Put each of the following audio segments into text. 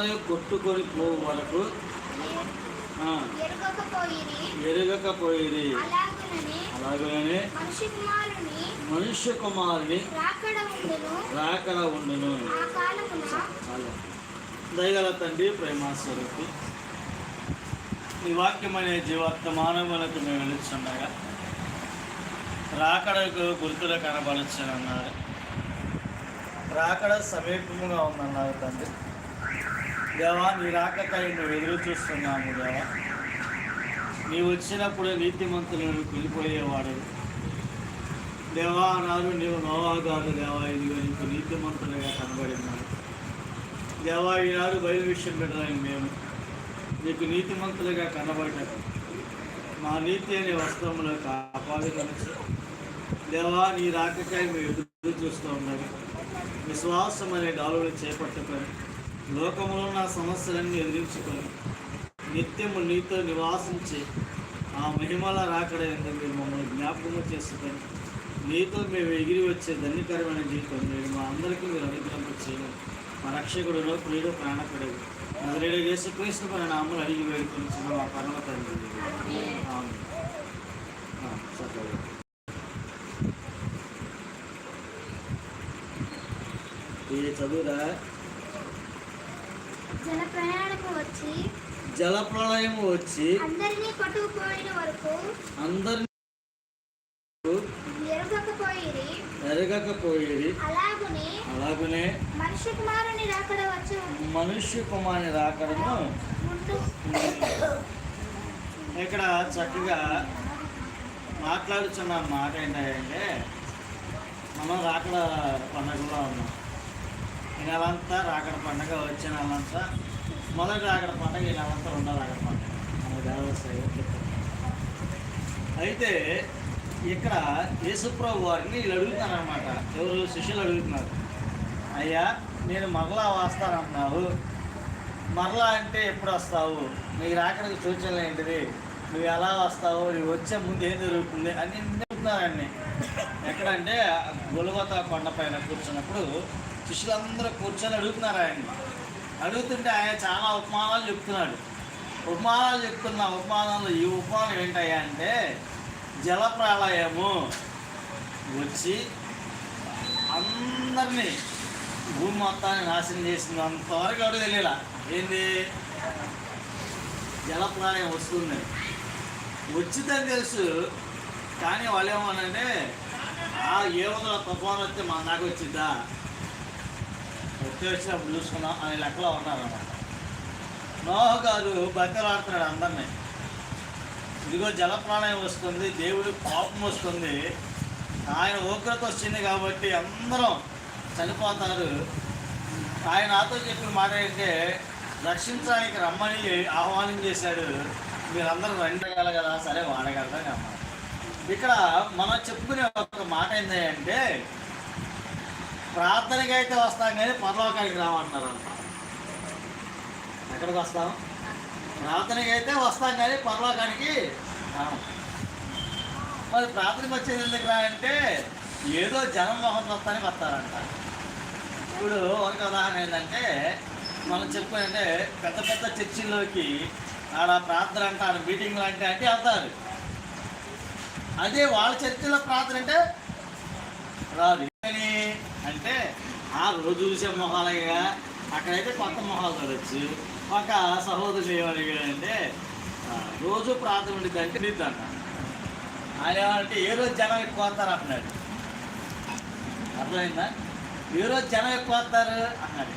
అందరూ కొట్టుకొని పోవు వరకు. ఎరగకపోయేది అలాగనే మనుష్య కుమారుని రాకడ ఉండును. దయగల తండ్రి ప్రేమాస్వరూపి ఈ వాక్యం అనే జీవర్తమానములకు మేము వెలుచుండగా రాకడకు గుర్తులు కనబడచ్చనన్నారు రాకడ సమీపముగా ఉందన్నారు తండ్రి. దేవా నీ రాకకై నువ్వు ఎదురు చూస్తున్నాము దేవా. నీవు వచ్చినప్పుడు నీతిమంతులను వెళ్ళిపోయేవాడు దేవా అన్నారు నీవు నోవాగారు దేవా ఇదిగో నీకు నీతిమంతులుగా కనబడినాడు దేవా ఈనాడు బయలు విషయం పెట్టడానికి మేము నీకు నీతిమంతులుగా కనబడ్డాడు మా నీతి అనే వస్త్రములు కాపాడు కనచ్చు దేవా నీ రాకకాయ మేము ఎదురు చూస్తూ ఉండాలి విశ్వాసం అనే డాలుని చేపట్టుకొని లోకంలో నా సమస్యలన్నీ ఎదిరించుకొని నిత్యము నీతో నివాసించి ఆ మహిమల రాకడ మీరు మమ్మల్ని జ్ఞాపకం చేసుకొని నీతో మేము ఎగిరి వచ్చే ధన్యకరమైన జీవితం మీరు మా అందరికీ మీరు అనుగ్రహం చేయాలి మా రక్షకుడులో ప్రియుడు ప్రాణకుడు నదిరేడు చేసి క్రీస్తు పైన నామలు అడిగి వేడుకొని మా పరమ తండ్రి. ఇది చదువురా? వచ్చి జల ప్రళయం వచ్చి అందరినీ కొట్టుకుపోయిన వరకు అందరినీ ఎరుగకపోయిరి. ఎరగకపోయేది అలాగునే అలాగనే మనిషి కుమారుని రాకడ వచ్చి మనుష్య కుమారుని రాకడను ఇక్కడ చక్కగా మాట్లాడుతున్న మాట ఏంటంటే మనం రాకడ పండగలో ఉన్నాం. ఈ నెలంతా రాకడ పండగ వచ్చే నెలంతా మొదటి రాకడ పండగ ఈ నెలంతా రెండో రాకడ పండగ. మన దేవస్థాయి అయితే ఇక్కడ యేసుప్రభు వారిని వీళ్ళు అడుగుతున్నారనమాట ఎవరు? శిష్యులు అడుగుతున్నారు. అయ్యా నేను మరలా వస్తానంటున్నావు. మరలా అంటే ఎప్పుడు వస్తావు? నీ రాకడానికి సూచనలు ఏంటిది? నువ్వు ఎలా వస్తావు? నువ్వు వచ్చే ముందు ఏం జరుగుతుంది? అని చెప్తున్నారండి ఎక్కడంటే గొలగొత కొండపైన కూర్చున్నప్పుడు శిష్యులందరూ కూర్చొని అడుగుతున్నారు ఆయన్ని. అడుగుతుంటే ఆయన చాలా ఉపమానాలు చెప్తున్నాడు. ఉపమానాలు చెప్తున్న ఉపమానంలో ఈ ఉపమానం ఏంటయ్యా అంటే జల వచ్చి అందరినీ భూమి మొత్తాన్ని నాశనం చేసింది. అంతవరకు ఎవరు తెలియలా. ఏంది? జల వస్తుంది. వచ్చిందని తెలుసు కానీ వాళ్ళు ఏమనంటే ఆ ఏ వందల తుఫాన్ వస్తే మా నాకు వచ్చిద్దా వచ్చి వచ్చినప్పుడు చూసుకున్నాం అనే లెక్కలో ఉన్నారన్నమాట. నోహ గారు బతిలాడుతున్నాడు అందరినీ. ఇదిగో జల వస్తుంది దేవుడి పాపం వస్తుంది. ఆయన ఉగ్రత వచ్చింది కాబట్టి అందరం చనిపోతారు. ఆయన నాతో చెప్పిన మాట ఏంటంటే రక్షించడానికి రమ్మని ఆహ్వానం చేశాడు. మీరందరూ రండి కదా. సరే వాడగలరా అమ్మ ఇక్కడ మనం చెప్పుకునే ఒక మాట ఏంటంటే ప్రార్థనకి అయితే వస్తాం కానీ పరలోకానికి రామంటున్నారు అంట ఎక్కడికి వస్తాం? ప్రార్థనకి అయితే వస్తాం కానీ పరలోకానికి రాము మరి ప్రార్థనకి వచ్చేది ఎందుకు రా అంటే ఏదో జనం మొహం చూస్తానికి వస్తారంట. ఇప్పుడు ఒక ఉదాహరణ ఏంటంటే మనం చెప్పుకుంటే పెద్ద పెద్ద చర్చిల్లోకి ఆడ ప్రార్థన అంటే ఆడ మీటింగ్ లాంటి అంటే వెళ్తారు. అదే వాళ్ళ చర్చిలో ప్రార్థన అంటే రాదు. అంటే ఆ రోజు చూసే మొహాలుగా అక్కడైతే కొత్త మొహాలు చూడొచ్చు ఒక సహోదరులు ఏమడిగా అంటే రోజు ప్రార్థన ఉండి అంటే ఆయన ఏమంటే ఏ రోజు జనం ఎక్కువ వస్తారు? అంటున్నాడు. అర్థమైందా? ఏ రోజు జనం ఎక్కువ వస్తారు? అన్నాడు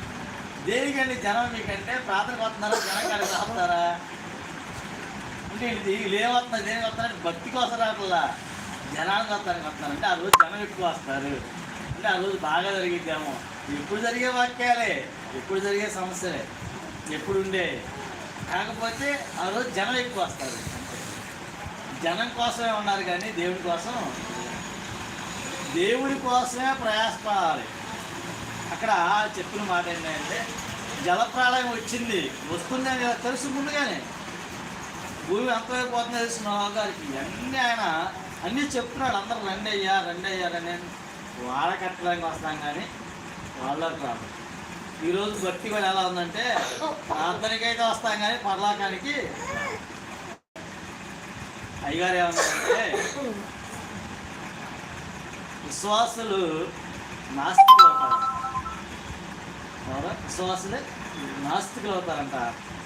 దేనికండి జనం మీకంటే ప్రార్థన వస్తున్నారా? జనం కాడికి వస్తారా అంటే వీళ్ళు ఏమొస్తున్నారు దేనికి వస్తారంటే భక్తి కోసం రావట్లా. జనానికి వస్తారని వస్తారంటే ఆ రోజు జనం ఎక్కువ వస్తారు. అంటే ఆ రోజు బాగా జరిగిద్దామో ఎప్పుడు జరిగే వాక్యాలే ఎప్పుడు జరిగే సమస్యలే ఎప్పుడు ఉండే. కాకపోతే ఆ రోజు జనం ఎక్కువ వస్తారు. జనం కోసమే ఉన్నారు కానీ దేవుడి కోసం దేవుడి కోసమే ప్రయాసపడాలి అక్కడ చెప్పిన మాట ఏంటంటే జలప్రాళయం వచ్చింది వస్తుందని తెలుసు ముందుగానే. భూమి అంతవైపు పోతుంది తెలుసు నా గారికి అన్నీ ఆయన అన్నీ చెప్తున్నాడు. అందరూ రండి అయ్యా రండి అయ్యా రండి అని వాళ్ళ కట్టడానికి వస్తాం కానీ వాళ్ళకి రాదు. ఈరోజు భక్తి కూడా ఎలా ఉందంటే ప్రార్థనకైతే వస్తాం కానీ పర్లాకానికి అయ్యగారు ఏమన్నారంటే విశ్వాసులు నాస్తికులు అవుతారు? విశ్వాసులు? నాస్తికులు అవుతారంట.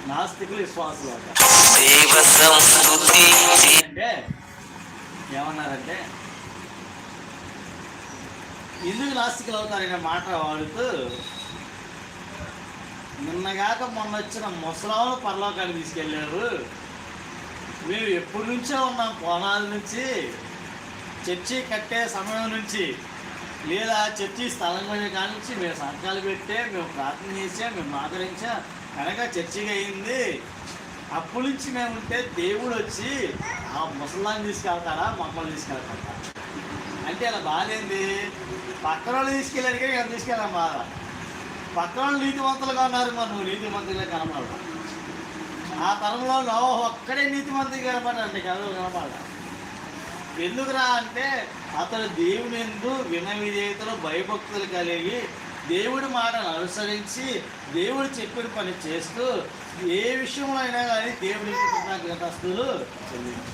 నాస్తికులు విశ్వాసులు అవుతారు. అంటే ఏమన్నారంటే ఎందుకు నాస్తికులు అవుతారనే మాట వాడుతూ నిన్నగాక మొన్న వచ్చిన ముసలాములు పరలోకాన్ని తీసుకెళ్ళారు. మేము ఎప్పటి నుంచో ఉన్నాం కోణాల నుంచి చర్చి కట్టే సమయం నుంచి లేదా చర్చి స్థలం మీద కానించి మేము సంతకాలు పెట్టే మేము ప్రార్థన చేసాం మేము ఆదరించాం కనుక చర్చిగా అయింది. అప్పటి నుంచి మేము ఉంటే దేవుడు వచ్చి ఆ ముసలాన్ని తీసుకెళ్తారా? మమ్మల్ని తీసుకెళ్తారా? అంటే అలా బాగాలేంది. పక్కన వాళ్ళు తీసుకెళ్ళారు కానీ మేము తీసుకెళ్ళాం బాధ. పక్కన వాళ్ళు నీతిమంతులుగా ఉన్నారు మరి నువ్వు నీతిమంతులుగా కనపడదా ఆ తరంలో నోహ ఒక్కడే నీతిమంతులు కనపడండి కదా కనపడ ఎందుకురా అంటే అతడు దేవుని ఎందు విన విధేయతలు భయభక్తులు కలిగి దేవుడి మాటను అనుసరించి దేవుడు చెప్పిన పని చేస్తూ ఏ విషయంలో అయినా కానీ దేవుడికి కృతజ్ఞతస్తులు చెల్లించు.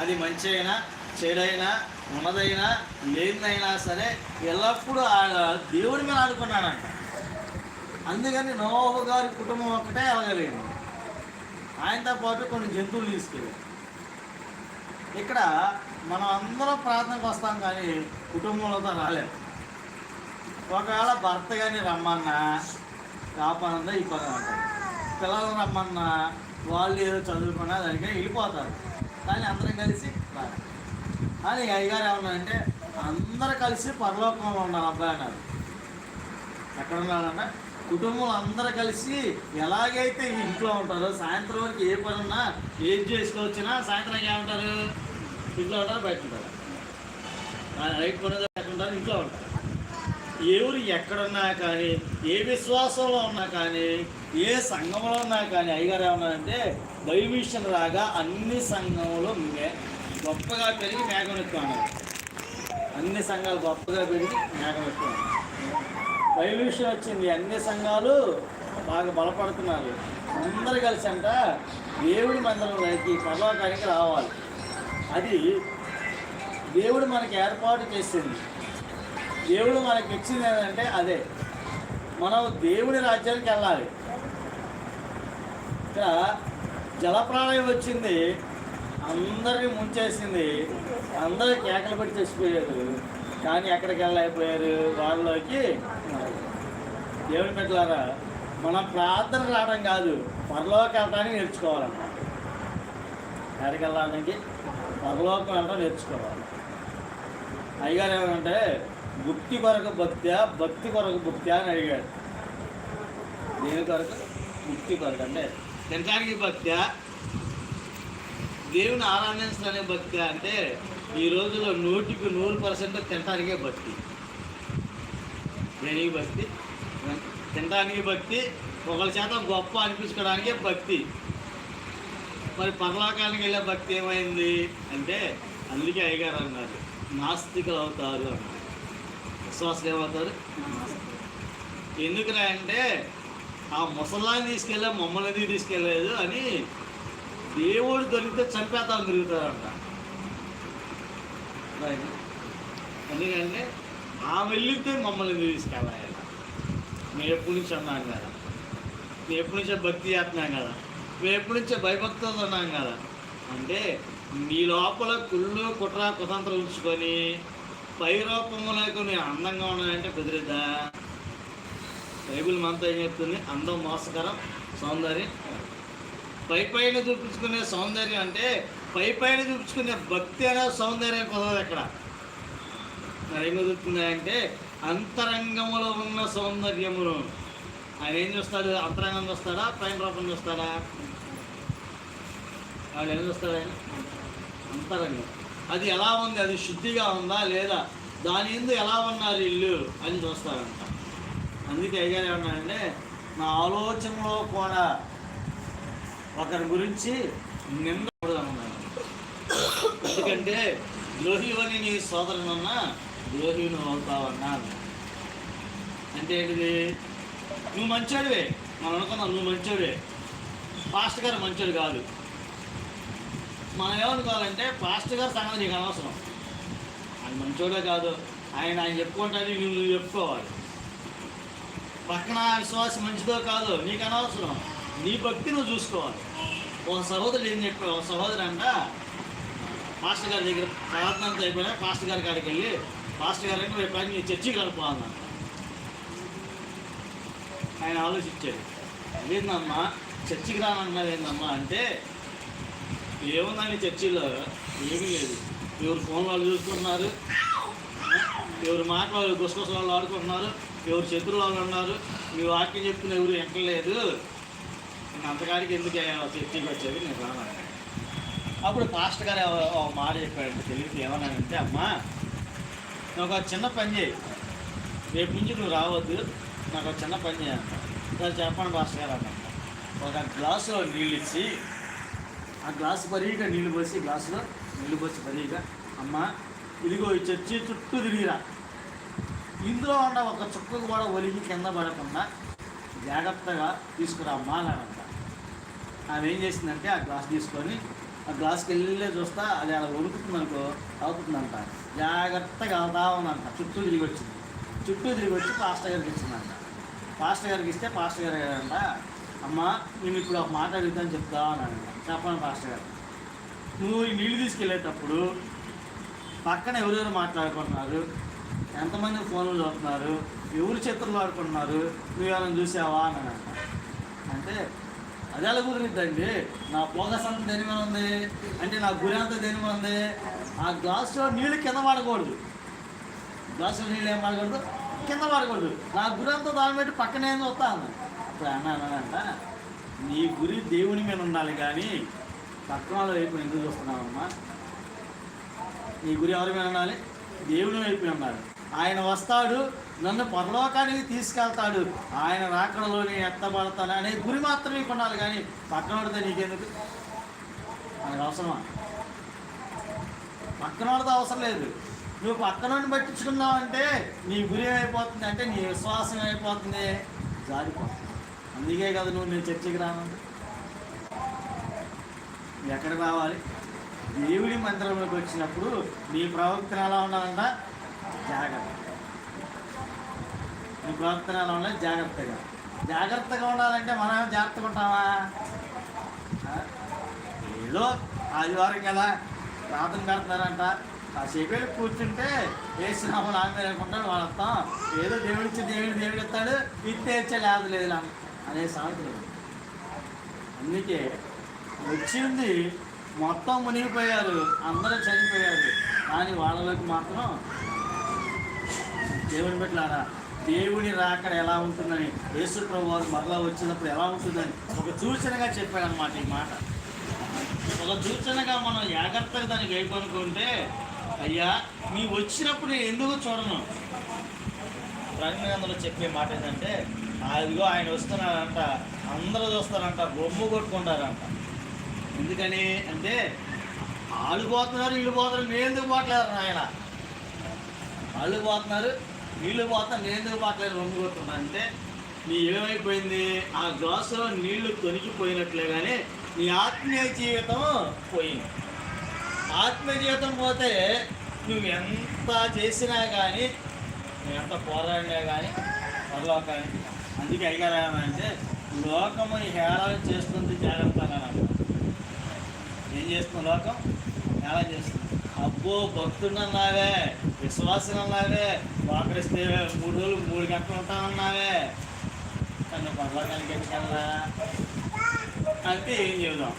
అది మంచి అయినా చెడైనా ఉన్నదైనా లేనిదైనా సరే ఎల్లప్పుడూ ఆ దేవుడి మీద ఆడుకున్నాడంట అందుకని నోహు గారి కుటుంబం ఒక్కటే ఎలగలేదు ఆయనతో పాటు కొన్ని జంతువులు తీసుకెళ్ళారు. ఇక్కడ మనం అందరం ప్రార్థనకు వస్తాం కానీ కుటుంబంలోతో రాలేము. ఒకవేళ భర్త కానీ రమ్మన్నా ఆ పని ఈ పని అంటారు. పిల్లలు రమ్మన్నా వాళ్ళు ఏదో చదువుకున్నా దానికి వెళ్ళిపోతారు. కానీ అందరం కలిసి రాలేదు అని అయ్యగారు ఏమన్నారంటే అందరు కలిసి పరలోకంలో ఉన్నారు అబ్బాయి అన్నారు. ఎక్కడ ఉన్నాడంటే కుటుంబం అందరు కలిసి ఎలాగైతే ఇంట్లో ఉంటారో సాయంత్రం వరకు ఏ పని ఉన్నా ఏం చేసుకోవచ్చినా సాయంత్రం ఏమంటారు? ఇంట్లో ఉంటారు బయట ఉంటారు. రైట్ పని లేకుండా ఉంటారు ఇంట్లో ఉంటారు. ఎవరు ఎక్కడున్నా కానీ ఏ విశ్వాసంలో ఉన్నా కానీ ఏ సంఘంలో ఉన్నా కానీ అయ్యగారు ఏమన్నారంటే దైవీషన్ రాగా అన్ని సంఘంలో గొప్పగా పెరిగి మేఘం అన్నారు అన్ని సంఘాలు గొప్పగా పెరిగి మేఘం ఎక్కువ అన్నారు వచ్చింది. అన్ని సంఘాలు బాగా బలపడుతున్నారు. అందరు కలిసి అంట దేవుడి మందిరంలోకి పర్లోకానికి రావాలి. అది దేవుడు మనకి ఏర్పాటు చేసింది. దేవుడు మనకి ఇచ్చింది ఏంటంటే అదే. మనం దేవుడి రాజ్యానికి వెళ్ళాలి. ఇక్కడ జలప్రాణయం వచ్చింది. అందరిని ముంచేసింది. అందరూ కేకలు పెట్టి చచ్చిపోయారు. కానీ ఎక్కడికి వెళ్ళలేకపోయారు వాళ్ళలోకి దేవుని పెట్టారా మన ప్రార్థన రావడం కాదు పరలోకి వెళ్ళడానికి నేర్చుకోవాలన్నమాట. ఎక్కడికి వెళ్ళడానికి? పరలోకం వెళ్ళడం నేర్చుకోవాలి. అయ్యగారు ఏమంటే భక్తి కొరకు భక్త్యా భక్తి కొరకు భక్త్యా అని అడిగాడు. దేని కొరకు? భక్తి కొరకు అంటే తినడానికి భక్త్యా? దేవుని ఆరాధించడానే భక్తి అంటే ఈ రోజుల్లో నూటికి నూరు పర్సెంట్ తినటానికే భక్తి. దేనికి భక్తి? తినడానికి భక్తి ఒకరి చేత గొప్ప అనిపించుకోవడానికే భక్తి. మరి పరలోకానికి వెళ్ళే భక్తి ఏమైంది అంటే అందుకే అయ్యగారు అన్నారు నాస్తికులు అవుతారు అన్నారు. విశ్వాసం ఏమవుతారు? ఎందుకురా అంటే ఆ ముసలాన్ని తీసుకెళ్ళా మమ్మల్ని తీసుకెళ్ళలేదు అని దేవుడు దొరికితే చంపేతాం తిరుగుతారంట. ఎందుకంటే ఆ వెళ్ళితే మమ్మల్ని తీసుకెళ్ళాలి మేము ఎప్పటి నుంచి అన్నాం కదా. మేము ఎప్పటి నుంచో భక్తి చేస్తున్నాం కదా. మేము ఎప్పటి నుంచో భయభక్తులతో ఉన్నాం కదా. అంటే నీ లోపల కుళ్ళు కుట్ర కుతంత్రం ఉంచుకొని పై రూపంలోకి నేను అందంగా ఉన్నానంటే కుదిరిద్దా? బైబిల్ మనతో ఏం చెప్తుంది? అందం మోసకరం సౌందర్యం పై పైన చూపించుకునే సౌందర్యం అంటే పై పైన చూపించుకునే భక్తి అనే సౌందర్యం కుదరదు ఎక్కడ మరి ఏం కుదురుతుంది అంటే అంతరంగంలో ఉన్న సౌందర్యములు. ఆయన ఏం చూస్తాడు? అంతరంగం చూస్తాడా? పైన రూపం చూస్తాడా? వాళ్ళు ఏం చూస్తాడు ఆయన? అంతరంగం. అది ఎలా ఉంది? అది శుద్ధిగా ఉందా లేదా? దాని ఎందు ఎలా ఉన్నారు ఇల్లు అని చూస్తారంట అందుకే అయ్యారు ఏమన్నారంటే నా ఆలోచనలో కూడా ఒకరి గురించి నిందకూడదు అన్నాడు. ఎందుకంటే ద్రోహివని నీ సోదరునన్నా ద్రోహిని అవుతావన్నా అంటే ఏంటిది? నువ్వు మంచోడివే. మనం అనుకున్నాం నువ్వు మంచోడివే. పాస్టర్ గారు మంచోడు కాదు. మనం ఏమనుకోవాలంటే పాస్టర్ గారు సంగతి నీకు అనవసరం. ఆయన మంచోడే కాదు. ఆయన ఆయన చెప్పుకుంటాను నువ్వు నువ్వు చెప్పుకోవాలి. పక్కన విశ్వాసం మంచిదో కాదు నీకు అనవసరం. నీ భక్తి నువ్వు చూసుకోవాలి. ఒక సహోదరుడు ఏం చెప్పాడు? ఒక సహోదరు అంట పాస్టర్ గారి దగ్గర ప్రార్థన అంతా అయిపోయినా పాస్టర్ గారి కాడికి వెళ్ళి పాస్టర్ గారు అంటే రేపు నీ చర్చికి కలుపుకోవాలన్నా ఆయన ఆలోచించాడు. ఏందమ్మా చర్చికి రానన్నది ఏందమ్మా అంటే ఏముందని చర్చిలో? ఏమీ లేదు. ఎవరు ఫోన్ వాళ్ళు చూసుకుంటున్నారు ఎవరు మాట వాళ్ళు గుసగుస వాళ్ళు ఆడుకుంటున్నారు ఎవరు శత్రువు వాళ్ళు ఉన్నారు మీ వాక్యం చెప్తున్న ఎవరు ఎక్కలేదు అంతకాడికి ఎందుకు చర్చికి వచ్చేది నేను రాను. అప్పుడు పాస్టర్ గారు మాట చెప్పాడంటే తెలియదు ఏమన్నానంటే అమ్మా నాకు ఒక చిన్న పని చేయి. రేపు నుంచి నువ్వు రావద్దు. నాకు ఒక చిన్న పని చేయాలి చెప్పండి పాస్టర్ గారు అన్న ఒక గ్లాసులో నీళ్ళు ఇచ్చి ఆ గ్లాసు బరీగా నీళ్ళు పోసి గ్లాసులో నీళ్ళు పోసి బరీగా అమ్మ ఇదిగో ఈ చర్చి చుట్టూ తిరిగిరా. ఇందులో ఉన్న ఒక చుక్క కూడా ఒలిగి కింద పడకుండా జాగ్రత్తగా తీసుకురా అమ్మా అన్నాడంట. ఆమె ఏం చేసిందంటే ఆ గ్లాస్ తీసుకొని ఆ గ్లాస్కి వెళ్ళే చూస్తా అది అలా వణుకుతుంది అనుకో అవుతుందంట జాగ్రత్తగా అవుతా ఉందంట చుట్టూ తిరిగి వచ్చింది. చుట్టూ తిరిగి వచ్చి పాస్టర్ గారికి ఇచ్చిందంట. పాస్టర్ గారికి ఇస్తే పాస్టర్ గారు అంట అమ్మ నేను ఇప్పుడు ఒక మాట అడుగుతాను చెప్తా అన్నాడు చెప్పండి పాస్టర్ గారు. నువ్వు ఈ నీళ్ళు తీసుకెళ్ళేటప్పుడు పక్కన ఎవరెవరు మాట్లాడుకుంటున్నారు? ఎంతమంది ఫోన్లు చూస్తున్నారు? ఎవరు చిత్రాలు ఆడుకుంటున్నారు నువ్వు ఏమైనా చూసావా? అని అంట అంటే అది ఎలా కుదిరిద్దండి. నా ఫోకస్ అంతా దేని మీద ఉంది అంటే నా గురి అంతా దేని మీద ఉంది. ఆ గ్లాసులో నీళ్ళు కింద పడకూడదు. గ్లాసులో నీళ్ళు ఏం పడకూడదు? కింద పడకూడదు. నా గురి అంతా దాని పెట్టి పక్కనే వస్తాను అప్పుడు అన్నానంట నీ గురి దేవుని మీద ఉండాలి కానీ పక్కన వైపు ఎందుకు చూస్తున్నావమ్మా? నీ గురి ఎవరి మీద ఉండాలి? దేవుని వైపు ఉండాలి. ఆయన వస్తాడు నన్ను పరలోకానికి తీసుకెళ్తాడు. ఆయన రాకడలోనే ఎత్తబడతాను అనే గురి మాత్రమే కొనాలి కానీ పక్కన పడితే నీకెందుకు? మనకు అవసరమా? పక్కన పడితే అవసరం లేదు. నువ్వు పక్కనోడిని పట్టించుకున్నావు అంటే నీ గురి ఏమైపోతుంది అంటే నీ విశ్వాసం ఏమైపోతుంది జారిపోతుంది అందుకే కదా నువ్వు నేను చర్చికి రాను. ఎక్కడికి రావాలి? దేవుడి మందిరంలోకి వచ్చినప్పుడు నీ ప్రవక్తలు ఎలా ఉండాలంట? జాగ్రత్త. నీ ప్రవర్తనాలు ఉండాలి జాగ్రత్తగా. జాగ్రత్తగా ఉండాలంటే మనం జాగ్రత్తగా ఉంటామా? ఏదో ఆదివారం కదా ప్రార్థన పెడతారంట కాసేపు వెళ్ళి కూర్చుంటే వేసినాము నా లేకుండా అనుకుంటాడు ఏదో దేవుడిచ్చి దేవుడు దేవుడు ఇస్తాడు ఇచ్చేచ్చే లేదు లేదు అనే సామెత అందుకే వచ్చింది మొత్తం మునిగిపోయారు అందరూ చనిపోయారు. కానీ వాళ్ళలోకి మాత్రం దేవుని పెట్టారా దేవుని రాకడ ఎలా ఉంటుందని యేసు ప్రభు వారు మరలా వచ్చినప్పుడు ఎలా ఉంటుందని ఒక సూచనగా చెప్పాడనమాట ఈ మాట. ఒక సూచనగా మనం జాగ్రత్తగా దానికి అయిపోనుకుంటే అయ్యా మీ వచ్చినప్పుడు నేను ఎందుకు చూడను? అందులో చెప్పే మాట ఏంటంటే అదిగో ఆయన వస్తున్నారంట అందరూ చూస్తారంట బొమ్మ కొట్టుకుంటారంట. ఎందుకని అంటే వాళ్ళు పోతున్నారు వీళ్ళు పోతున్నారు నేను ఎందుకు పోవట్లేదు ఆయన వాళ్ళు పోతున్నారు నీళ్ళు పోతా నేను ఎందుకు పోవట్లేదు? అంటే నీ ఏమైపోయింది? ఆ గ్లాసులో నీళ్ళు తొనికిపోయినట్లే కానీ నీ ఆత్మీయ జీవితం పోయింది. ఆత్మీయ జీవితం పోతే నువ్వు ఎంత చేసినా కానీ నువ్వు ఎంత పోరాడినా కానీ పరలోకానికి అందుకే అయ్యారా అంటే లోకము హేళన చేస్తుంది జాగ్రత్త ఏం చేస్తుంది లోకం? హేళన చేస్తుంది. అబ్బో భక్తుడన్నావే విశ్వాసం అన్నావే వాకరిస్తే మూడు రోజులు మూడు గంటలు ఉంటానన్నావే కానీ పరలోకానికి ఎందుకల్లా అంటే ఏం చేద్దాం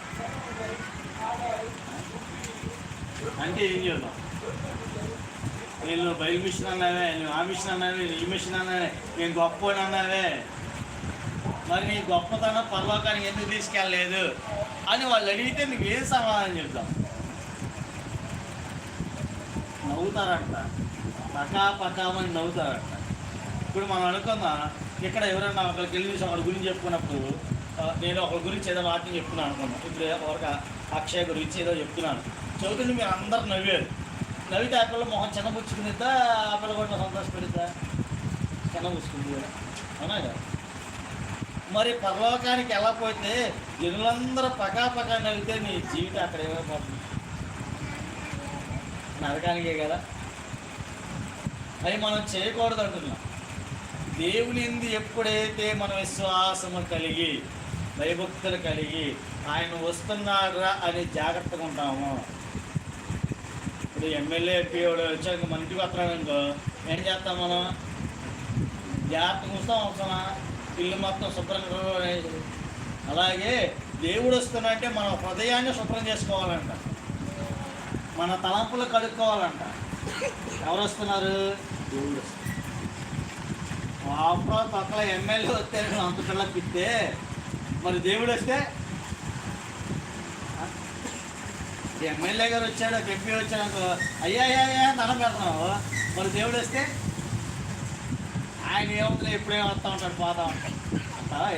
అంటే ఏం చేద్దాం వీళ్ళు బయలు మిషన్ అన్నావే నువ్వు ఆ మిషన్ అన్నావే ఈ మిషన్ అన్నావే నేను గొప్ప అన్నావే. మరి నీ గొప్పతనం పరలోకానికి ఎందుకు తీసుకెళ్ళలేదు? అని వాళ్ళు అడిగితే నీకు ఏం సమాధానం చెప్తాం నవ్వుతారంట. పకా పకామని నవ్వుతారట. ఇప్పుడు మనం అనుకుందాం ఇక్కడ ఎవరైనా ఒకరికి వెళ్ళి చూసి ఒకరి గురించి చెప్పుకున్నప్పుడు నేను ఒకరి గురించి ఏదో వాక్యం చెప్తున్నాను అనుకున్నాను ఇప్పుడు ఒకరికి అక్షయ గురించి ఏదో చెప్తున్నాను చదువుతుంది మీరు అందరు నవ్వారు. నవ్వితే ఆ పిల్ల మొహం చిన్నపుచ్చుకునిద్దా ఆ పిల్ల కూడా సంతోషపెడిద్దా? చిన్న అవునా కదా? మరి పరలోకానికి ఎలా పోతే జనులందరూ పకా పకా నవ్వితే నీ జీవితం అక్కడ ఏమైపోతుంది? నరకానికే కదా. అవి మనం చేయకూడదు అంటున్నాం. దేవుని ఎందు ఎప్పుడైతే మన విశ్వాసము కలిగి భయభక్తులు కలిగి ఆయన వస్తున్నారా అని జాగ్రత్తగా ఉంటాము ఇప్పుడు ఎమ్మెల్యే ఎంపీ వాడు వచ్చాక మన ఇంటికి వస్తున్నాడనుకో ఏం చేస్తాం మనం? జాగ్రత్తగా ఉంచుతాం అవసరమా ఇల్లు మొత్తం శుభ్రంగా అలాగే దేవుడు వస్తున్నాడంటే మన హృదయాన్ని శుభ్రం చేసుకోవాలంట. మన తలంపులు కడుక్కోవాలంట. ఎవరు వస్తున్నారు? అప్పుడు పక్కన ఎమ్మెల్యే వస్తే అంత పిల్ల పిత్తే మరి దేవుడు వస్తే? ఎమ్మెల్యే గారు వచ్చాడు ఎంపీ వచ్చాడు అయ్యా అయ్యా అయ్యా దండం పెడుతున్నావు మరి దేవుడు వస్తే? ఆయన ఏముంది ఎప్పుడేం వస్తూ ఉంటాడు పోతా ఉంటాడు. అంటావా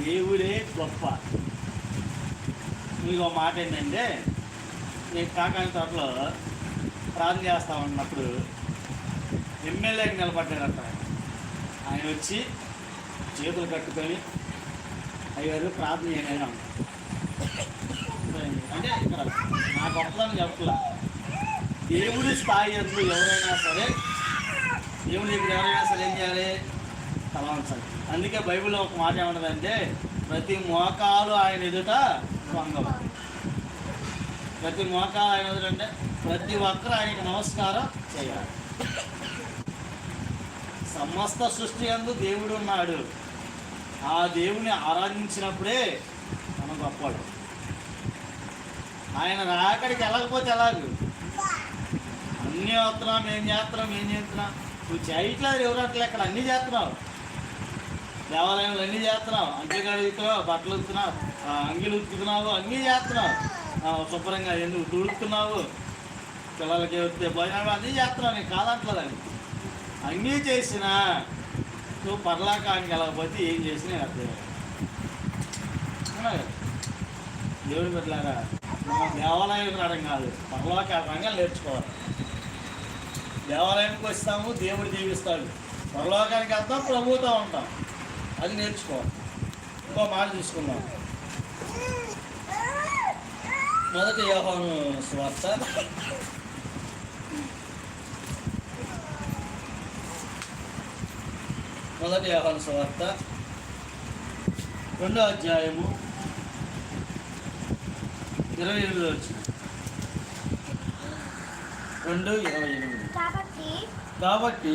దేవుడే గొప్ప. మీకు ఒక మాట ఏంటంటే నేను కాకాని తోటలో ప్రార్థన చేస్తా ఉన్నప్పుడు ఎమ్మెల్యేకి నిలబడ్డాడట ఆయన. ఆయన వచ్చి చేతులు కట్టుకొని అయ్యారు ప్రార్థన చేయడం అంటే ఇక్కడ నా గొప్పదని చెప్పలా దేవుడి స్థాయి ఎందుకు ఎవరైనా సరే దేవుని దగ్గర ఎవరైనా సరే ఏం చేయాలి? తలవంచాలి అందుకే బైబిల్లో ఒక మాట ఏమంటుందంటే ప్రతి మోకాలు ఆయన ఎదుట వంగవు. ప్రతి మోకాలు ఆయన ఎదుట ప్రతి ఒక్కరు ఆయనకి నమస్కారం చేయాలి. సమస్త సృష్టి అందు దేవుడు ఉన్నాడు. ఆ దేవుని ఆరాధించినప్పుడే మనం గొప్పవాడు ఆయన రాకడికి వెళ్ళకపోతే ఎలాగు? అన్నీ వస్తున్నాం ఏం చేస్తున్నాం ఏం చేస్తున్నాం నువ్వు చేయట్లేదు ఎవరు అట్లా ఇక్కడ అన్నీ చేస్తున్నావు దేవాలయంలో అన్నీ చేస్తున్నావు అంట్లు బట్టలు ఉత్తున్నావు ఆ, అంగిలు ఉతుకుతున్నావు అన్నీ చేస్తున్నావు శుభ్రంగా ఎందుకు తుడుతున్నావు పిల్లలకి వస్తే భోజనం అన్నీ చేస్తున్నావు నీకు కాదట్లేదని అన్నీ చేసినా నువ్వు పర్లాకానికి వెళ్ళకపోతే ఏం చేసినా నేను అర్థం దేవుడి పెట్టలేరా పెట్టలారా మనం దేవాలయానికి రావడం కాదు పరలోక రంగా నేర్చుకోవాలి. దేవాలయానికి వస్తాము దేవుడు దీవిస్తాడు. పరలోకానికి వెళ్తాం ప్రభుతో ఉంటాం. అది నేర్చుకోవాలి. ఇంకో మాట తీసుకుందాం. మొదటి యోహాను స్వార్త. మొదటి యోహాను స్వార్త. రెండో అధ్యాయము ఇరవై ఎనిమిది వచ్చిన. రెండు ఇరవై ఎనిమిది. కాబట్టి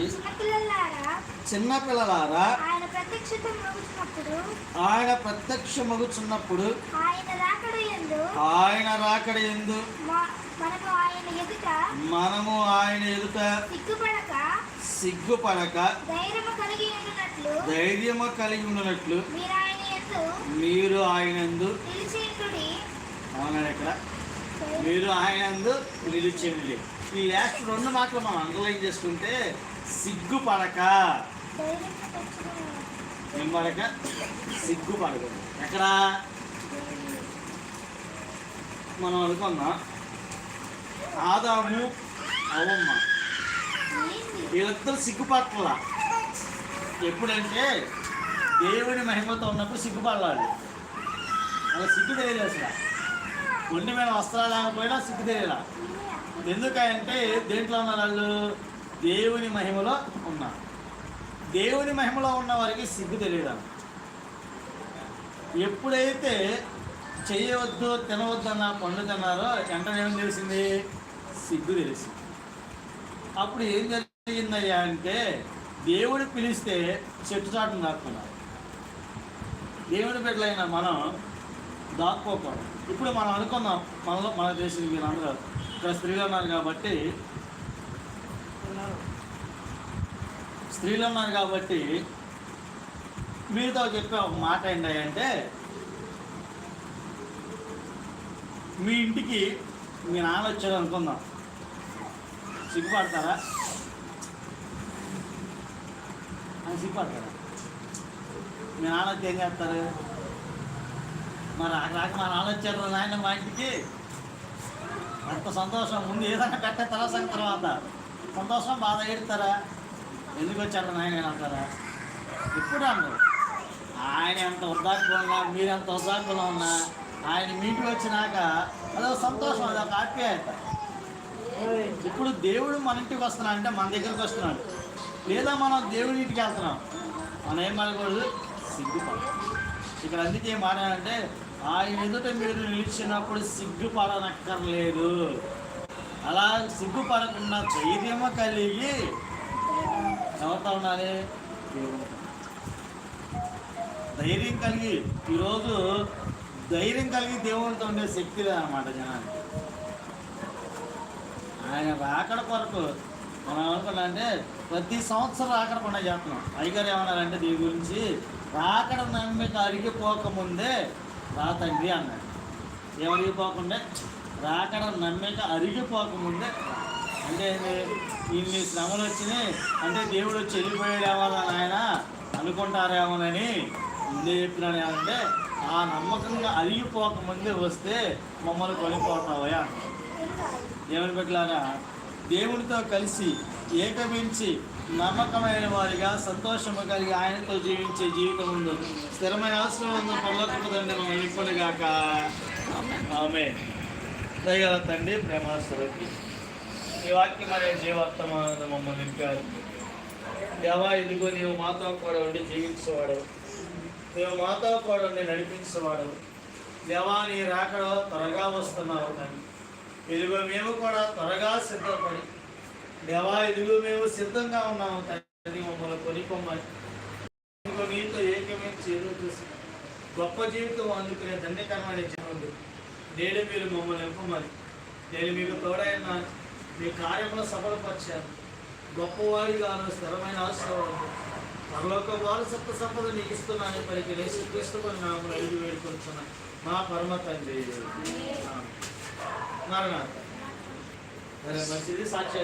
చిన్నపిల్లలారా ఆయన ప్రత్యక్షత మరుగుతున్నప్పుడు ఆయన ప్రత్యక్షమగుచున్నప్పుడు ఆయన రాకడ ఎందు? ఆయన రాకడ ఎందు మ- మనము ఆయన ఎదుట మనము ఆయన ఎదుట సిగ్గుపడక సిగ్గుపడక ధైర్యము కలిగి ఉండునట్లు ధైర్యము కలిగి ఉన్నట్లు మీరు ఆయన ఎందు మీరు ఆయన ఎందు అవునాడు ఇక్కడ? మీరు ఆయన ఎందు నిలిచిండి ఈ లాస్ట్ రెండు మాటలు మనం అండర్లైన్ చేసుకుంటే సిగ్గుపడక. ధైర్యం తెచ్చుకుని ఏం సిగ్గుపడకూడదు ఎక్కడ? మనం అనుకున్నాం ఆదాము అవమ్మ. వీళ్ళిద్దరు సిగ్గుపట్ల ఎప్పుడంటే దేవుని మహిమతో ఉన్నప్పుడు సిగ్గుపడాలి. అలా సిగ్గు తెలియదు అసలు. ఒంటి మీద వస్త్రాలు లేకపోయినా సిగ్గు తెలియలా ఎందుకంటే దేంట్లో ఉన్నారు వాళ్ళు? దేవుని మహిమలో ఉన్నారు. దేవుని మహిమలో ఉన్న వారికి సిగ్గు తెలియదు ఎప్పుడైతే చేయవద్దు తినవద్దు అన్న పండు తిన్నారో వెంటనే ఏం తెలిసింది? సిగ్గు తెలిసింది. అప్పుడు ఏం జరిగిందయ్యా అంటే దేవుడు పిలిస్తే చెట్టు చాటును దాక్కున్నారు. దేవుడి బిడ్డలైన మనం దాక్కోకూడదు. ఇప్పుడు మనం అనుకున్నాం మనలో మన దేశం మీరు అందరూ ఇక్కడ స్త్రీలు ఉన్నారు కాబట్టి స్త్రీలు ఉన్నారు కాబట్టి మీతో చెప్పే ఒక మాట ఏంటంటే మీ ఇంటికి మీ నాన్న వచ్చాడు అనుకుందాం. సిగ్గుపడతారా? అని సిగ్గుపడతారా మీ నాన్న వచ్చి ఏం చేస్తారు? మరి రాక మా నాన్న వచ్చారు నాయన మా ఇంటికి. అంత సంతోషం. ముందు ఏదైనా కట్టే తర్వాత తర్వాత? సంతోషం బాధ ఏడుతారా? ఎందుకు వచ్చారు నాయన అంటారా? ఇప్పుడు అన్నారు? ఆయన ఎంత వృద్ధాప్యం ఉన్నా మీరు ఎంత వృద్ధాప్యంలో ఉన్నా ఆయన మీటికి వచ్చినాక అదొక సంతోషం అదొక ఆప్యాయత. ఇప్పుడు దేవుడు మన ఇంటికి వస్తున్నాడు అంటే మన దగ్గరికి వస్తున్నాడు. లేదా మనం దేవుడి ఇంటికి వెళ్తున్నాం. మనం ఏం మనకూడదు సిగ్గుపడ ఇక్కడ అందుకే ఏం ఆయన ఎదుట మీరు నిలిచినప్పుడు సిగ్గుపడనక్కర్లేదు. అలా సిగ్గుపడకుండా ధైర్యము కలిగి ఎవరితో ఉండాలి. ధైర్యం కలిగి ఈరోజు ధైర్యం కలిగి దేవునితో ఉండే శక్తి లేదన్నమాట జనానికి. ఆయన రాకడ కొరకు మనం అనుకున్నా అంటే ప్రతి సంవత్సరం రాకడ పండుగ చేస్తున్నాం. అయ్యగారు ఏమన్నారంటే దీని గురించి రాకడ నమ్మిక అరిగిపోకముందే రా తండ్రి అన్నాడు. ఏమరిగిపోకుండా? రాకడ నమ్మిక అరిగిపోకముందే అంటే ఇన్ని శ్రమలు వచ్చినాయి అంటే దేవుడు వచ్చి వెళ్ళిపోయాడేమో ఆయన అనుకుంటారేమోనని ముందే చెప్తున్నాడు ఏమంటే ఆ నమ్మకంగా అరిగిపోకముందే వస్తే మమ్మల్ని కొనిపోతావయా దేవుని బిడ్డలారా దేవునితో కలిసి ఏకమించి నమ్మకమైన వారిగా సంతోషము కలిగి ఆయనతో జీవించే జీవితం ఉందో స్థిరమైన అవసరం ఉందో పర్లోకండి మనం వెళ్ళిపోయిగాక ఆమె దయగల తండ్రి ప్రేమాస్తులకి ఈ వాక్యం అనే జీవార్థమానంద మమ్మల్ని నింపారు. దేవా ఇదిగో నీవు మాతో కూడా ఉండి జీవించేవాడు. నీవు మాతో కూడా ఉండి నడిపించేవాడు. దేవా నీ రాకడ త్వరగా వస్తున్నావు కానీ ఇదిగో మేము కూడా త్వరగా సిద్ధపడి దేవా ఇదిగో మేము సిద్ధంగా ఉన్నాము తండ్రి మమ్మల్ని కొనిపోమ్మని ఇదిగో నీతో ఏకమించి ఏదో చూసి గొప్ప జీవితం అందుకునే దండకరమైన జీవనం నేడు మీరు మమ్మల్ని ఇవ్వమని నేను మీకు తోడైన మీ కార్యంలో సఫలపరిచాను గొప్పవాడిగాను స్థిరమైన ఆశీర్వాదం పరలోక వారసత్వ సంపద నీకు ఇస్తున్నాను పలికి లేచి క్రీస్తు నామలు అడిగి వేడుకొంటున్నాను మా పరమ తండ్రి. ఆమేన్. మారనాథ. మంచిది సాక్షి